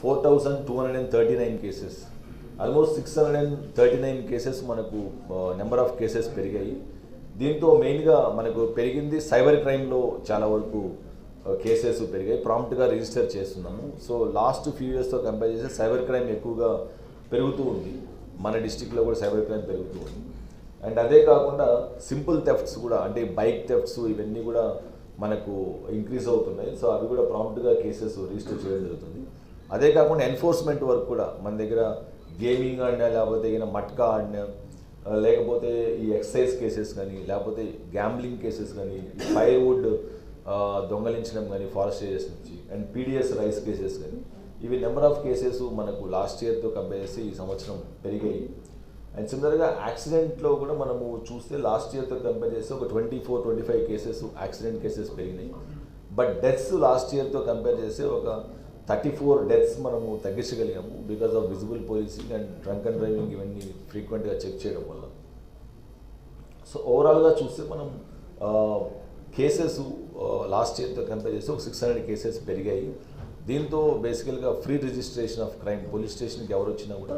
Four thousand two hundred and thirty nine cases. Almost six hundred and thirty nine cases మనకు number of cases పెరిగాయి. దీంతో మెయిన్గా మనకు పెరిగింది సైబర్ క్రైమ్లో చాలా వరకు కేసెస్ పెరిగాయి. ప్రాంప్ట్గా రిజిస్టర్ చేస్తున్నాము. సో లాస్ట్ ఫ్యూ ఇయర్స్తో కంపేర్ చేస్తే సైబర్ క్రైమ్ ఎక్కువగా పెరుగుతూ ఉంది. మన డిస్టిక్లో కూడా సైబర్ క్రైమ్ పెరుగుతూ ఉంది. అండ్ అదే కాకుండా సింపుల్ థెఫ్ట్స్ కూడా అంటే బైక్ థెఫ్ట్స్ ఇవన్నీ కూడా మనకు ఇంక్రీజ్ అవుతున్నాయి. సో అవి కూడా ప్రాంప్ట్గా కేసెస్ రిజిస్టర్ చేయడం జరుగుతుంది. అదే కాకుండా ఎన్ఫోర్స్మెంట్ వర్క్ కూడా మన దగ్గర గేమింగ్ ఆడినా లేకపోతే ఏదైనా మట్కా ఆడినా లేకపోతే ఈ ఎక్సైజ్ కేసెస్ కానీ లేకపోతే గ్యాంబ్లింగ్ కేసెస్ కానీ ఫైర్వుడ్ దొంగలించడం కానీ ఫారెస్ట్ ఏరియాస్ నుంచి అండ్ పీడిఎస్ రైస్ కేసెస్ కానీ ఇవి నెంబర్ ఆఫ్ కేసెస్ మనకు లాస్ట్ ఇయర్తో కంపేర్ చేసి ఈ సంవత్సరం పెరిగాయి. అండ్ సిమిలర్గా యాక్సిడెంట్లో కూడా మనము చూస్తే లాస్ట్ ఇయర్తో కంపేర్ చేస్తే ఒక twenty four twenty five cases accident cases పెరిగినాయి బట్ డెత్స్ లాస్ట్ ఇయర్తో కంపేర్ చేస్తే ఒక థర్టీ ఫోర్ డెత్స్ మనము తగ్గించగలిగాము because of visible policing and drunk and driving ఇవన్నీ ఫ్రీక్వెంట్గా చెక్ చేయడం వల్ల. సో ఓవరాల్గా చూస్తే మనం కేసెస్ లాస్ట్ ఇయర్తో కంపేర్ చేస్తే ఒక సిక్స్ హండ్రెడ్ కేసెస్ పెరిగాయి. దీంతో బేసికల్గా free registration of crime police స్టేషన్కి ఎవరు వచ్చినా కూడా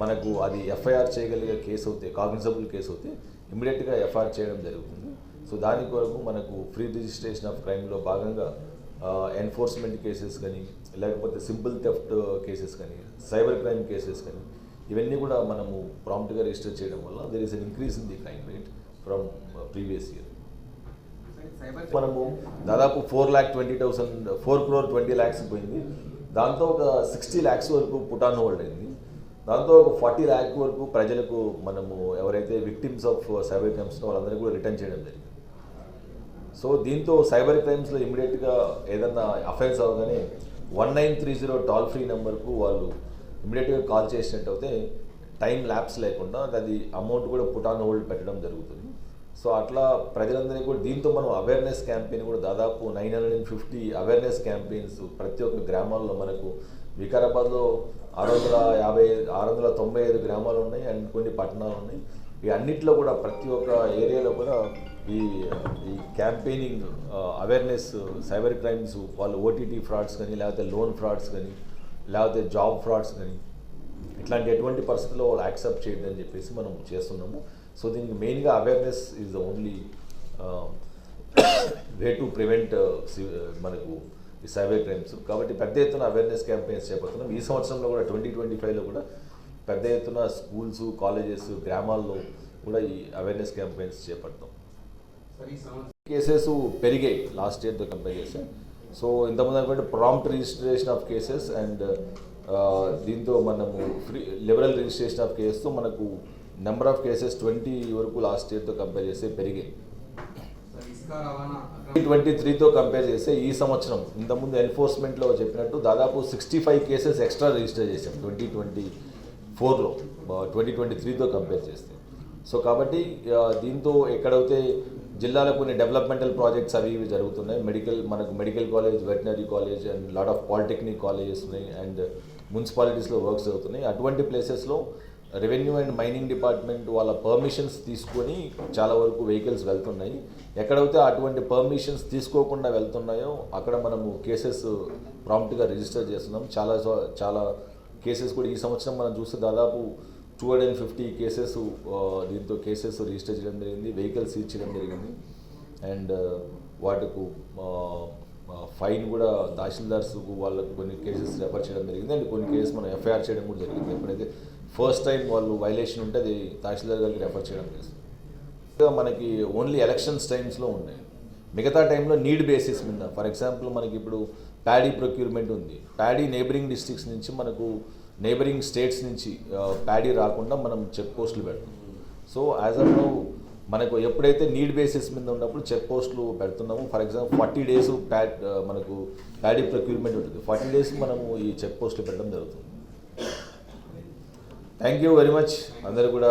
మనకు అది ఎఫ్ఐఆర్ చేయగలిగే కేసు అవుతే కాగ్నిజబుల్ కేసు అవుతే ఇమీడియట్గా ఎఫ్ఐఆర్ చేయడం జరుగుతుంది. సో దాని కొరకు మనకు ఫ్రీ రిజిస్ట్రేషన్ ఆఫ్ క్రైమ్లో భాగంగా ఎన్ఫోర్స్మెంట్ కేసెస్ కానీ లేకపోతే సింపుల్ థెఫ్ట్ కేసెస్ కానీ సైబర్ క్రైమ్ కేసెస్ కానీ ఇవన్నీ కూడా మనము ప్రాంప్ట్గా రిజిస్టర్ చేయడం వల్ల there is an increase in the crime rate from previous year మనము దాదాపు four lakh twenty thousand four crore twenty lakhs పోయింది. దాంతో ఒక సిక్స్టీ ల్యాక్స్ వరకు పుటాన్ హోల్డ్ అయింది. దాంతో ఒక ఫార్టీ ల్యాక్ వరకు ప్రజలకు మనము ఎవరైతే విక్టిమ్స్ ఆఫ్ సైబర్ క్రైమ్స్ వాళ్ళందరికీ కూడా రిటర్న్ చేయడం జరిగింది. సో దీంతో సైబర్ క్రైమ్స్లో ఇమీడియట్గా ఏదన్నా అఫెన్స్ అవగానే one nine three zero toll free నెంబర్కు వాళ్ళు ఇమీడియట్గా కాల్ చేసినట్టు అయితే టైం ల్యాబ్స్ లేకుండా అది అమౌంట్ కూడా పుట్ ఆన్ హోల్డ్ పెట్టడం జరుగుతుంది. సో అట్లా ప్రజలందరికీ కూడా దీంతో మనం అవేర్నెస్ క్యాంపెయిన్ కూడా దాదాపు nine hundred and fifty awareness campaigns ప్రతి ఒక్క గ్రామాల్లో మనకు వికారాబాద్లో ఆరు వందల యాభై ఆరు వందల తొంభై ఐదు గ్రామాలు ఉన్నాయి అండ్ కొన్ని పట్టణాలు ఉన్నాయి. ఈ అన్నిట్లో కూడా ప్రతి ఒక్క ఏరియాలో కూడా ఈ ఈ క్యాంపెయినింగ్ అవేర్నెస్ సైబర్ క్రైమ్స్ వాళ్ళు ఓటీటీ ఫ్రాడ్స్ కానీ లేకపోతే లోన్ ఫ్రాడ్స్ కానీ లేకపోతే జాబ్ ఫ్రాడ్స్ కానీ ఇట్లాంటి ఎటువంటి పరిస్థితుల్లో వాళ్ళు యాక్సెప్ట్ చేయొద్దని చెప్పేసి మనం చేస్తున్నాము. సో దీనికి మెయిన్గా awareness is the only way to prevent మనకు ఈ సైబర్ క్రైమ్స్ కాబట్టి పెద్ద ఎత్తున అవేర్నెస్ క్యాంపెయిన్స్ చేపడుతున్నాం. ఈ సంవత్సరంలో కూడా ట్వంటీ ట్వంటీ ఫైవ్లో కూడా పెద్ద ఎత్తున స్కూల్స్ కాలేజెస్ గ్రామాల్లో కూడా ఈ అవేర్నెస్ క్యాంపెయిన్స్ చేపడతాం. కేసెస్ పెరిగాయి. లాస్ట్ ఇయర్తో కంపేర్ చేస్తే. సో ఇంతకుముందు అనుకుంటే prompt registration of cases and దీంతో మనము ఫ్రీ లిబరల్ రిజిస్ట్రేషన్ ఆఫ్ కేసెస్తో మనకు నెంబర్ ఆఫ్ కేసెస్ ట్వంటీ వరకు లాస్ట్ ఇయర్తో కంపేర్ చేస్తే పెరిగాయి. ట్వంటీ త్రీతో కంపేర్ చేస్తే ఈ సంవత్సరం ఇంతకుముందు ఎన్ఫోర్స్మెంట్లో చెప్పినట్టు దాదాపు sixty five cases extra register చేసాం ట్వంటీ ట్వంటీ ఫోర్లో ట్వంటీ ట్వంటీ త్రీతో కంపేర్ చేస్తే. సో కాబట్టి దీంతో ఎక్కడైతే జిల్లాలో కొన్ని డెవలప్మెంటల్ ప్రాజెక్ట్స్ అవి ఇవి జరుగుతున్నాయి మెడికల్ మనకు medical college veterinary college and lot of polytechnic colleges ఉన్నాయి అండ్ మున్సిపాలిటీస్లో వర్క్స్ జరుగుతున్నాయి. అటువంటి ప్లేసెస్లో రెవెన్యూ అండ్ మైనింగ్ డిపార్ట్మెంట్ వాళ్ళ పర్మిషన్స్ తీసుకొని చాలా వరకు వెహికల్స్ వెళ్తున్నాయి. ఎక్కడైతే అటువంటి పర్మిషన్స్ తీసుకోకుండా వెళ్తున్నాయో అక్కడ మనము కేసెస్ ప్రాంప్ట్గా రిజిస్టర్ చేస్తున్నాం. చాలా చాలా కేసెస్ కూడా ఈ సంవత్సరం మనం చూస్తే దాదాపు two hundred and fifty cases దీంతో కేసెస్ రిజిస్టర్ చేయడం జరిగింది వెహికల్స్ సీజ్ చేయడం జరిగింది. అండ్ వాటికు ఫైన్ కూడా తహసీల్దార్స్ వాళ్ళకు కొన్ని కేసెస్ రెఫర్ చేయడం జరిగింది. అండ్ కొన్ని కేసెస్ మనం ఎఫ్ఐఆర్ చేయడం కూడా జరిగింది. ఎప్పుడైతే ఫస్ట్ టైం వాళ్ళు వైలేషన్ ఉంటే అది తహసీల్దార్ గారికి రెఫర్ చేయడం జరిగింది మనకి ఓన్లీ ఎలక్షన్స్ టైమ్స్లో ఉన్నాయి. మిగతా టైంలో నీడ్ బేసిస్ మీద ఫర్ ఎగ్జాంపుల్ మనకి ఇప్పుడు ప్యాడీ ప్రొక్యూర్మెంట్ ఉంది. ప్యాడీ నేబరింగ్ డిస్ట్రిక్ట్స్ నుంచి మనకు నేబరింగ్ స్టేట్స్ నుంచి ప్యాడీ రాకుండా మనం చెక్ పోస్టులు పెడతాం సో యాజ్ అఫ్ నౌ మనకు ఎప్పుడైతే నీడ్ బేసిస్ మీద ఉన్నప్పుడు చెక్ పోస్టులు పెడుతున్నాము for example forty days pad మనకు ప్యాడీ ప్రొక్యూర్మెంట్ ఉంటుంది. ఫార్టీ డేస్ మనము ఈ చెక్ పోస్టులు పెట్టడం జరుగుతుంది. థ్యాంక్ యూ వెరీ మచ్ అందరు కూడా